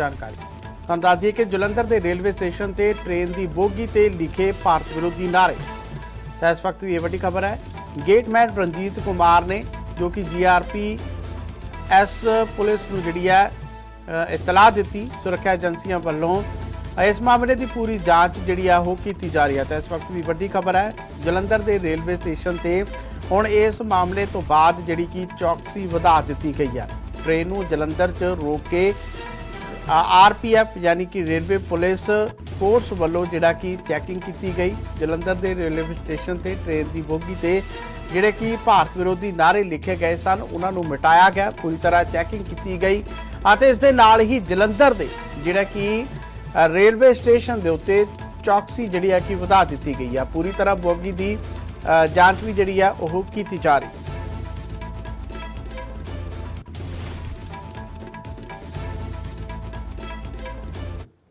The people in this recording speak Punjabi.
ਜਾਣਕਾਰੀ। ਤੁਹਾਨੂੰ ਦੱਸ ਦਈਏ ਕਿ ਜਲੰਧਰ ਦੇ ਰੇਲਵੇ ਸਟੇਸ਼ਨ ਤੇ ਟ੍ਰੇਨ ਦੀ ਬੋਗੀ ਤੇ ਲਿਖੇ ਭਾਰਤ ਵਿਰੋਧੀ ਨਾਅਰੇ। ਤਾਂ ਇਸ ਵਕਤ ਦੀ ਇਹ ਵੱਡੀ ਖਬਰ ਹੈ ਗੇਟਮੈਨ ਰਣਜੀਤ ਕੁਮਾਰ ਨੇ, ਜੋ ਕਿ ਜੀਆਰਪੀ ਐਸ ਪੁਲਿਸ ਨੂੰ ਜਿਹੜੀ ਹੈ ਇਤਲਾਹ ਦਿੱਤੀ ਸੁਰੱਖਿਆ ਏਜੰਸੀਆਂ ਵੱਲੋਂ, ਇਸ ਮਾਮਲੇ ਦੀ ਪੂਰੀ ਜਾਂਚ ਜਿਹੜੀ ਆ ਉਹ ਕੀਤੀ ਜਾ ਰਹੀ ਹੈ। ਤਾਂ ਇਸ ਵਕਤ ਦੀ ਵੱਡੀ ਖਬਰ ਹੈ, ਜਲੰਧਰ ਦੇ ਰੇਲਵੇ ਸਟੇਸ਼ਨ ਤੇ ਹੁਣ ਇਸ ਮਾਮਲੇ ਤੋਂ ਬਾਅਦ ਜਿਹੜੀ ਕਿ ਚੌਕਸੀ ਵਧਾ ਦਿੱਤੀ ਗਈ ਹੈ। ਟ੍ਰੇਨ ਨੂੰ ਜਲੰਧਰ 'ਚ ਰੋਕ ਕੇ ਆਰਪੀਐਫ ਯਾਨੀ ਕਿ ਰੇਲਵੇ ਪੁਲਿਸ ਫੋਰਸ ਵੱਲੋਂ ਜਿਹੜਾ ਕਿ ਚੈਕਿੰਗ ਕੀਤੀ ਗਈ। ਜਲੰਧਰ ਦੇ ਰੇਲਵੇ ਸਟੇਸ਼ਨ ਤੇ ਟ੍ਰੇਨ ਦੀ ਬੋਗੀ ਤੇ ਜਿਹੜੇ ਕਿ ਭਾਰਤ ਵਿਰੋਧੀ ਨਾਅਰੇ ਲਿਖੇ ਗਏ ਸਨ, ਉਹਨਾਂ ਨੂੰ ਮਿਟਾਇਆ ਗਿਆ। ਪੂਰੀ ਤਰ੍ਹਾਂ ਚੈਕਿੰਗ ਕੀਤੀ ਗਈ ਅਤੇ ਇਸ ਦੇ ਨਾਲ ਹੀ ਜਲੰਧਰ ਦੇ ਜਿਹੜਾ ਕਿ ਰੇਲਵੇ ਸਟੇਸ਼ਨ ਦੇ ਉੱਤੇ ਚੌਕਸੀ ਜਿਹੜੀ ਹੈ ਕਿ ਵਧਾ ਦਿੱਤੀ ਗਈ ਆ। ਪੂਰੀ ਤਰ੍ਹਾਂ ਬੋਗੀ ਦੀ ਜਾਂਚ ਵੀ ਜਿਹੜੀ ਆ ਉਹ ਕੀਤੀ ਜਾ ਰਹੀ ਹੈ।